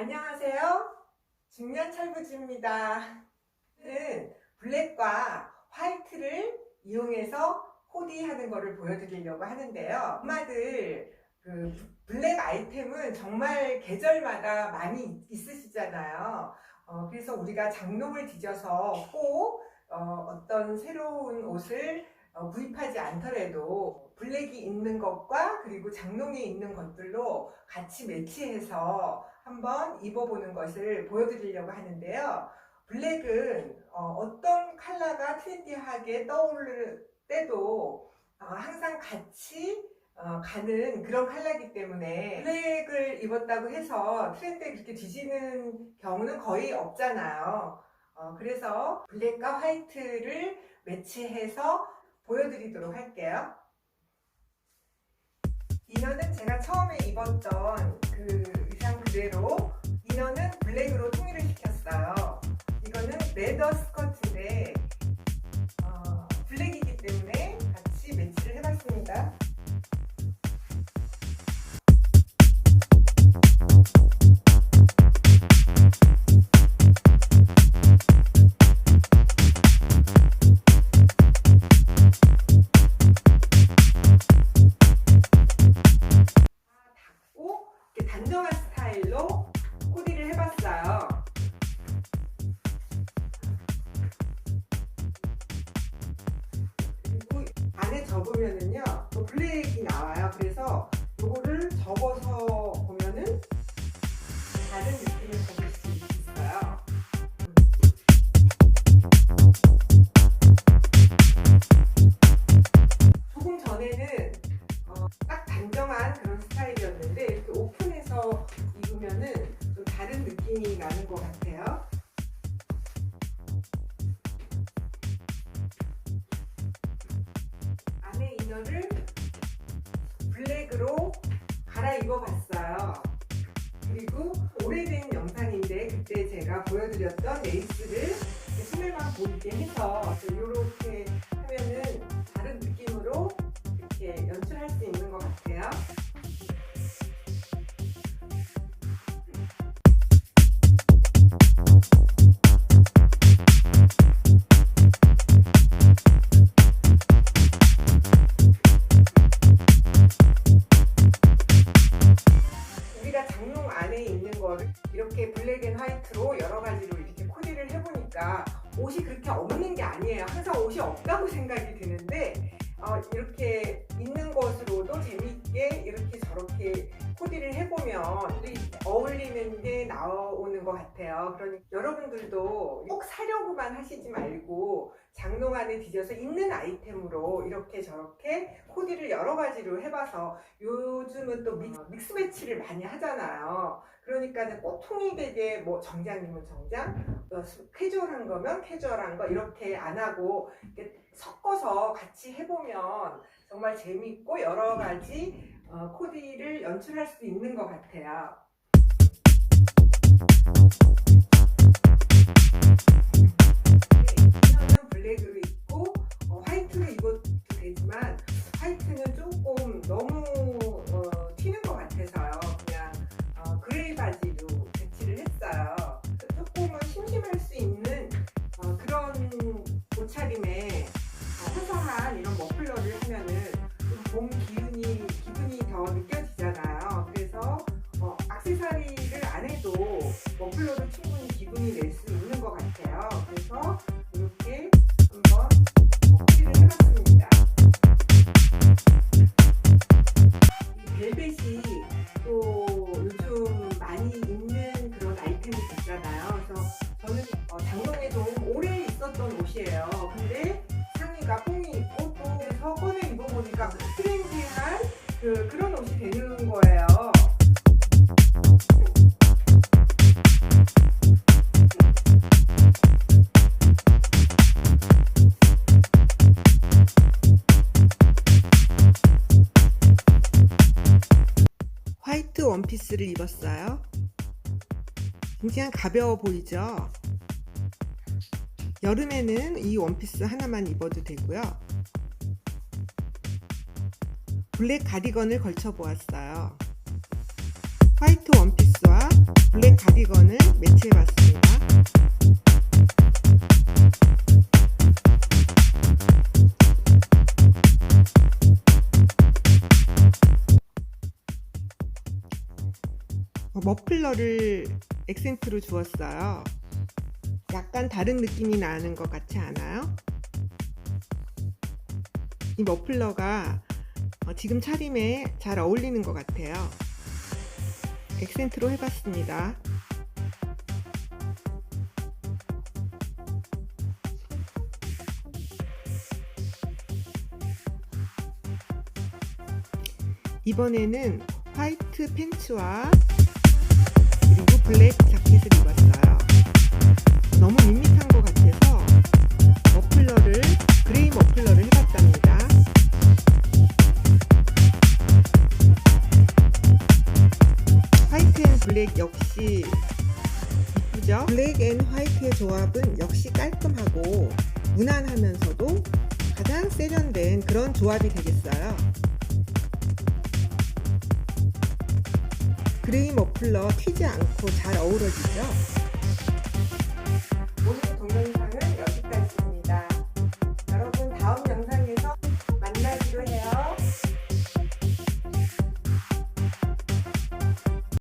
안녕하세요. 중년 철부지입니다. 오늘은 블랙과 화이트를 이용해서 코디하는 것을 보여드리려고 하는데요. 엄마들 그 블랙 아이템은 정말 계절마다 많이 있으시잖아요. 어, 그래서 우리가 장롱을 뒤져서 꼭 어, 떤 새로운 옷을 어, 구입하지 않더라도 블랙이 있는 것과 그리고 장롱에 있는 것들로 같이 매치해서 한번 입어보는 것을 보여드리려고 하는데요. 블랙은 어, 떤 컬러가 트렌디하게 떠오를 때도 어, 항상 같이 어, 가는 그런 컬러이기 때문에 블랙을 입었다고 해서 트렌드에 그렇게 뒤지는 경우는 거의 없잖아요. 어, 그래서 블랙과 화이트를 매치해서 보여드리도록 할게요. 이너는 제가 처음에 입었던 그 그대로 이너는 블랙으로 통일을 접으면은요, 또 블랙이 나와요. 그래서 요거를 접어서 보면은 다른 느낌을 접을 수 있어요. 조금 전에는 어, 딱 단정한 그런 스타일이었는데 이렇게 오픈해서 입으면은 좀 다른 느낌이 나는 것 같아요. 보여드렸던 레이스를 소매만 보이게 해서 이렇게 하면은 다른 느낌으로 이렇게 연출할 수 그렇게 없는 게 아니에요. 항상 옷이 없다고 생각이 드는데 어, 이렇게 같아요. 그러니 여러분들도 꼭 사려고만 하시지 말고 장롱 안에 뒤져서 있는 아이템으로 이렇게 저렇게 코디를 여러 가지로 해봐서 요즘은 또 믹, 믹스 매치를 많이 하잖아요. 그러니까는 꼭 통일되게 뭐 정장이면 정장, 어, 수- 캐주얼한 거면 캐주얼한 거 이렇게 안 하고 이렇게 섞어서 같이 해보면 정말 재밌고 여러 가지 어, 코디를 연출할 수 있는 것 같아요. 이너는 블랙으로 입고 어, 화이트로 입어도 되지만 화이트는 조금 너무 어, 튀는 것 같아서요. 그냥 어, 그레이 바지로 배치를 했어요. 조금은 심심할 수 있는 어, 그런 옷차림에 어, 화사한 이런 머플러를 하면은 좀봄 기 원피스를 입었어요. 굉장히 가벼워 보이죠? 여름에는 이 원피스 하나만 입어도 되고요. 블랙 가디건을 걸쳐 보았어요. 화이트 원피스와 블랙 가디건을 매치해 봤습니다. 어, 머플러를 액센트로 주었어요. 약간 다른 느낌이 나는 것 같지 않아요? 이 머플러가 어, 지금 차림에 잘 어울리는 것 같아요. 액센트로 해봤습니다. 이번에는 화이트 팬츠와 블랙 자켓을 입었어요. 너무 밋밋한 것 같아서 머플러를 그레이 머플러를 해봤답니다. 화이트 앤 블랙 역시 이쁘죠? 블랙 앤 화이트의 조합은 역시 깔끔하고 무난하면서도 가장 세련된 그런 조합이 되겠어요. 그레이 머플러 튀지 않고 잘 어우러지죠?